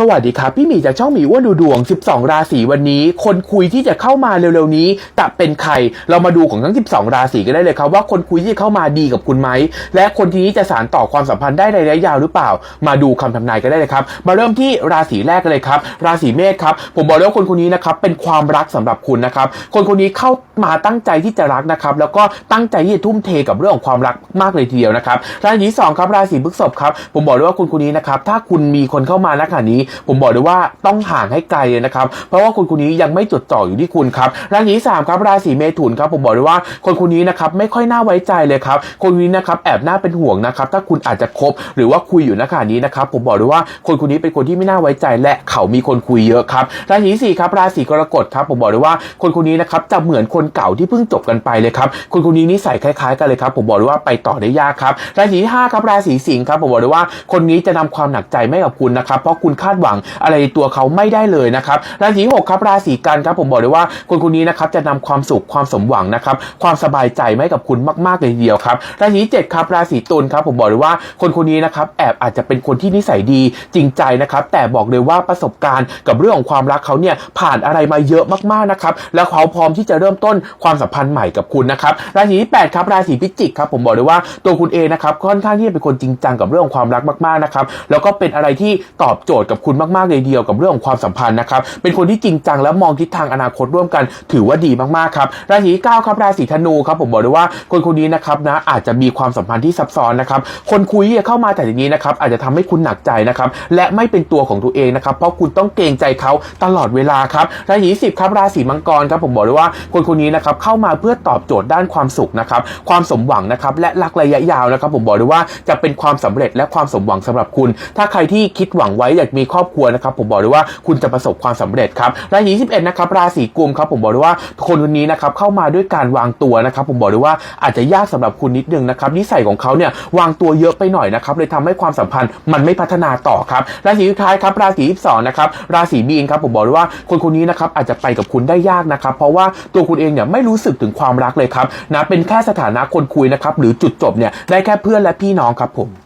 สวัสดีครับ พี่หมีจากช่องหมีอ้วนดูดวง 12 ราศีวันนี้ คนคุยที่จะเข้ามาเร็วๆนี้จะเป็นใคร เรามาดูของทั้ง 12 ราศีกันได้เลยครับว่าคนคุยที่เข้ามาดีกับคุณไหม และคนที่นี้จะสานต่อความสัมพันธ์ได้ในระยะยาวหรือเปล่า มาดูคำทำนายกันได้เลยครับ มาเริ่มที่ราศีแรกกันเลยครับ ราศีเมษครับ ผมบอกเลยว่าคนคนนี้นะครับเป็นความรักสำหรับคุณนะครับ คนคนนี้เข้ามาตั้งใจที่จะรักนะครับ แล้วก็ตั้งใจที่จะทุ่มเทกับเรื่องของความรักมากเลยทีเดียวนะครับ ราศีสองครับ ราศีพฤษภครับ ผมบอกเลยว่าคนคนนี้นะครับ ถ้าคุณมีคนเข้ามาณขณะนี้ผมบอกเลยว่าต้องห่างให้ไกลเลยนะครับ เพราะว่าคนคนนี้ยังไม่จดจ่ออยู่ที่คุณครับราศีสามครับราศีเมถุนครับผมบอกเลยว่าคนคนนี้นะครับไม่ค่อยน่าไว้ใจเลยครับคนนี้นะครับแอบน่าเป็นห่วงนะครับถ้าคุณอาจจะคบหรือว่าคุยอยู่ณขณะนี้นะครับผมบอกเลยว่าคนคนนี้เป็นคนที่ไม่น่าไว้ใจและเขามีคนคุยเยอะครับราศีสี่ครับราศีกรกฎครับผมบอกเลยว่าคนคนนี้นะครับจะเหมือนคนเก่าที่เพิ่งจบกันไปเลยครับคนคนนี้นิสัยคล้ายๆกันเลยครับผมบอกเลยว่าไปต่อได้ยากครับราศีที่ห้าครับราศีสิงห์ครับผมบอกเลยว่าคนนี้จะนำความหนักใจไม่กับคุณนะครับเพราะคุณคาดหวังอะไรตัวเขาไม่ได้เลยนะครับราศีหกครับราศีกันครับผมบอกเลยว่าคนคนนี้นะครับจะนำความสุขความสมหวังนะครับความสบายใจไม่กับคุณมากๆเลยเดียวครับราศีเจ็ดครับราศีตุลครับผมบอกเลยว่าคนคนนี้นะครับแอบอาจจะเป็นคนที่นิสัยดีจริงใจนะครับแต่บอกเลยว่าประสบการณ์กับเรื่องของความรักเขาเนี่ยผ่านอะไรมาเยอะมากๆนะครับแล้วเขาพร้อมที่จะเริ่มต้นความสัมพันธ์ใหม่กับคุณนะครับราศีที่แปดครับราศีพิจิกครับผมบอกเลยว่าตัวคุณเองนะครับค่อนข้างที่จะเป็นคนจริงจังกับเรื่องของความรักมากๆนะครับแล้วก็เป็นอะไรที่ตอบโจทย์กับคุณมากๆเลยเดียวกับเรื่องของความสัมพันธ์นะครับ เป็นคนที่จริงจังและมองทิศทางอนาคตร่วมกัน ถือว่าดีมากๆครับ ราศีที่เก้าครับราศีธนูครับผมบอกเลยว่าคนคนนี้นะครับนะอาจจะมีความสัมพันธ์ที่ซับซ้อนนะครับ คนคุยเข้ามาแต่อย่างนี้นะครับอาจจะทำให้คุณหนักใจนะครับและไม่เป็นตัวของตัวเองนะครับเพราะคุณต้องเกรงใจเขาตลอดเวลาครับราศีสิบครับราศีมังกรครับผมบอกเลยว่าคนคนนี้นะครับเข้ามาเพื่อตอบโจทย์ด้านความสุขนะครับความสมหวังนะครับและรักระยะยาวนะครับ ผมบอกเลยว่าจะเป็นความสำเร็จและความสมหวังสำหรับคุณ ถ้าใครที่คิดหวังไว้อยากมีครอบครัวนะครับผมบอกเลยว่าคุณจะประสบความสำเร็จครับราศีสิบเอ็ดนะครับราศีกุมครับผมบอกเลยว่าคนคนนี้นะครับเข้ามาด้วยการวางตัวนะครับผมบอกเลยว่าอาจจะยากสำหรับคุณนิดนึงนะครับนิสัยของเขาเนี่ยวางตัวเยอะไปหน่อยนะครับเลยทำให้ความสัมพันธ์มันไม่พัฒนาต่อครับราศีสุดท้ายครับราศีที่สองนะครับราศีมีนครับผมบอกเลยว่าคนคนนี้นะครับอาจจะไปกับคุณได้ยากนะครับเพราะว่าตัวคุณเองเนี่ยไม่รู้สึกถึงความรักเลยครับนะเป็นแค่สถานะคนคุยนะครับหรือจุดจบเนี่ยได้แค่เพื่อนและพี่น้องครับผม